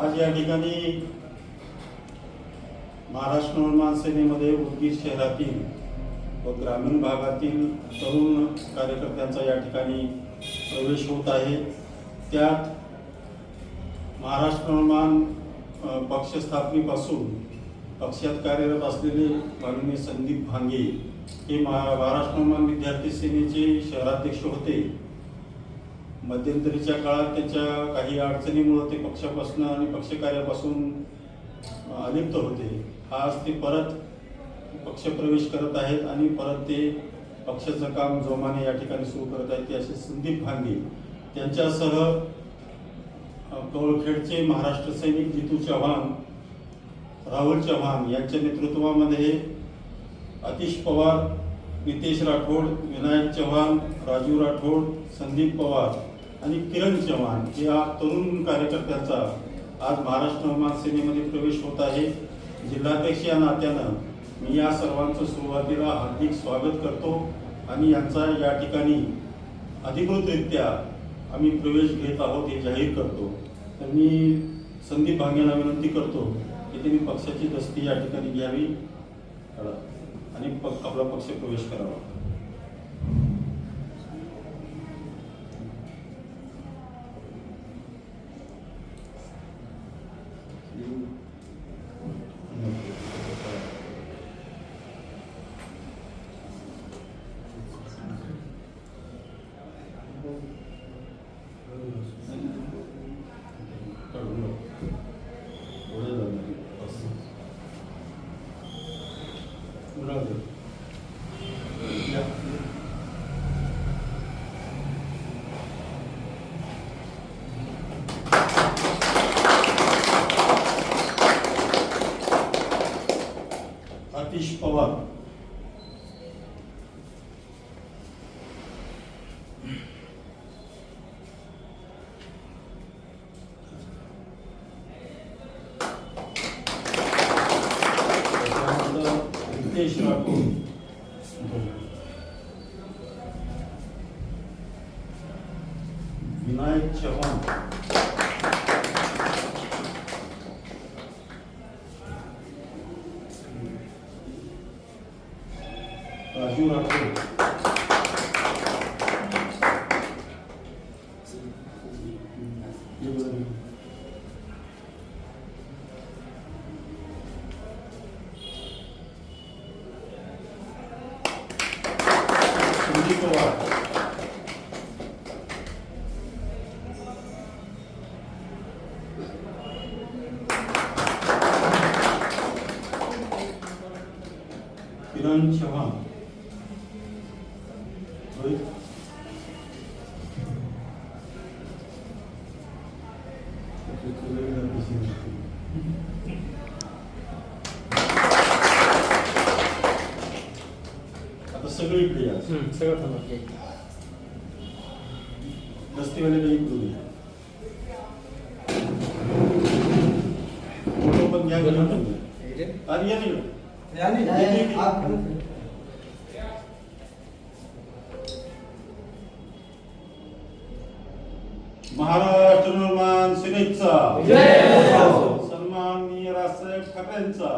आज या ठिकाणी महाराष्ट्र नवनिर्माण सेनेमध्ये उदगीर शहरातील व ग्रामीण भागातील तरुण कार्यकर्त्यांचा या ठिकाणी प्रवेश होत आहे. त्यात महाराष्ट्र नवनिर्माण पक्ष स्थापनेपासून पक्षात कार्यरत असलेले माननीय संदीप भांगे हे महा- महाराष्ट्र नवनिर्माण विद्यार्थी सेनेचे शहराध्यक्ष होते. मध्यंतरीच्या काळात त्याच्या काही अडचणीमुळं ते पक्षापासून आणि पक्षकार्यापासून अलिप्त होते. आज ते परत पक्षप्रवेश करत आहेत आणि परत ते पक्षाचं काम जोमाने या ठिकाणी सुरू करत आहेत ते असे संदीप भांगे त्यांच्यासह कवळखेडचे महाराष्ट्र सैनिक जितू चव्हाण राहुल चव्हाण यांच्या नेतृत्वामध्ये अतिश पवार नितेश राठोड विनायक चव्हाण राजू राठोड संदीप पवार आणि किरण चव्हाण या तरुण कार्यकर्त्यांचा आज महाराष्ट्र नवमान सेनेमध्ये प्रवेश होत आहे. जिल्हाध्यक्ष या नात्यानं मी या सर्वांचं सुरुवातीला हार्दिक स्वागत करतो आणि यांचा या ठिकाणी अधिकृतरित्या आम्ही प्रवेश घेत आहोत हे जाहीर करतो. तर मी संदीप भांग्यांना विनंती करतो की त्यांनी पक्षाची दस्ती या ठिकाणी घ्यावी. आणि प- आपला पक्ष प्रवेश करावा. brother. Yeah. Atish अतिश पवार त्याच्यानंतर रितेश राठोड विनायक चव्हाण राजू राठोड हे संदीप पवार किरण चव्हाण रोहित आता सगळे इकडे या सगळं समजले रस्तेवाले काही इकडून या. फोटो पण घ्या घेऊन पण घ्या. आणि या तिकडं. महाराष्ट्र निर्माण सेनेचा. सन्माननीय राजसाहेब ठाकरेंचा.